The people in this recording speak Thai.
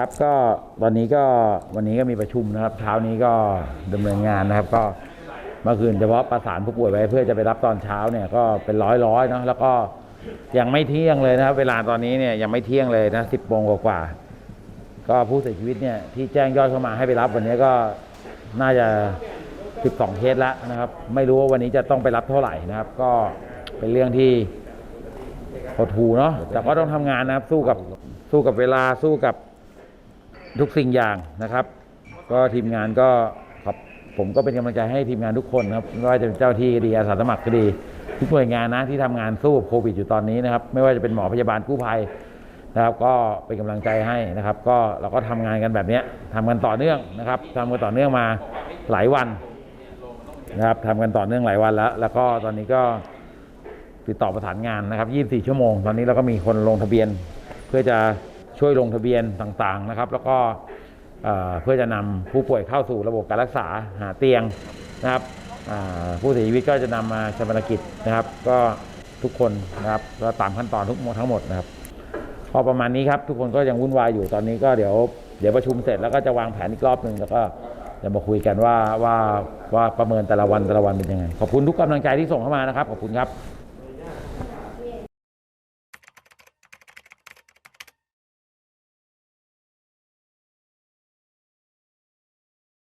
ครับก็ตอนนี้ก็วันนี้ก็มีประชุมนะครับ เช้านี้ก็ดำเนินงานนะครับ ก็เมื่อคืนเฉพาะประสานผู้ป่วยไว้เพื่อจะไปรับตอนเช้าเนี่ยก็เป็นร้อยร้อยๆเนาะแล้วก็ยังไม่เที่ยงเลยนะครับเวลาตอนนี้เนี่ยยังไม่เที่ยงเลยนะสิบโมงกว่าก็ผู้เสียชีวิตเนี่ยที่แจ้งยอดเข้ามาให้ไปรับวันนี้ก็น่าจะ 12เคสแล้วนะครับ ไม่รู้ว่าวันนี้จะต้องไปรับเท่าไหร่นะครับ ก็เป็นเรื่องที่หดหูเนาะแต่ก็ต้องทำงานนะครับ สู้กับสู้กับเวลาสู้กับ ทุกสิ่งอย่างนะครับ ก็ทีมงานก็ครับผมก็เป็นกำลังใจให้ทีมงานทุกคนนะครับไม่ว่าจะเป็นเจ้าที่ก็ดีอาสาสมัครก็ดีทุกหน่วยงานนะที่ทำงานสู้กับโควิดอยู่ตอนนี้นะครับ ไม่ว่าจะเป็นหมอพยาบาลกู้ภัยนะครับ ก็เป็นกำลังใจให้นะครับ ก็เราก็ทำงานกันแบบนี้ยทำกันต่อเนื่องนะครับทำกันต่อเนื่องมาหลายวันนะครับทำกันต่อเนื่องหลายวันแล้ว แล้วก็ตอนนี้ก็ติดต่อประสานงานนะครับ 24 ชั่วโมง ตอนนี้เราก็มีคนลงทะเบียนเพื่อจะ ช่วยลงทะเบียนต่างๆนะครับ แล้วก็เพื่อจะนำผู้ป่วยเข้าสู่ระบบการรักษาหาเตียงนะครับผู้เสียชีวิตก็จะนำมาชาปนกิจนะครับ ก็ทุกคนนะครับก็ตามขั้นตอนทุกหมดทั้งหมดนะครับ พอประมาณนี้ครับทุกคนก็ยังวุ่นวายอยู่ตอนนี้ก็เดี๋ยวเดี๋ยวประชุมเสร็จแล้วก็จะวางแผนอีกรอบหนึ่งแล้วก็จะมาคุยกันว่าว่าว่าประเมินแต่ละวันแต่ละวันเป็นยังไงขอบคุณทุกกำลังใจที่ส่งเข้ามานะครับขอบคุณครับ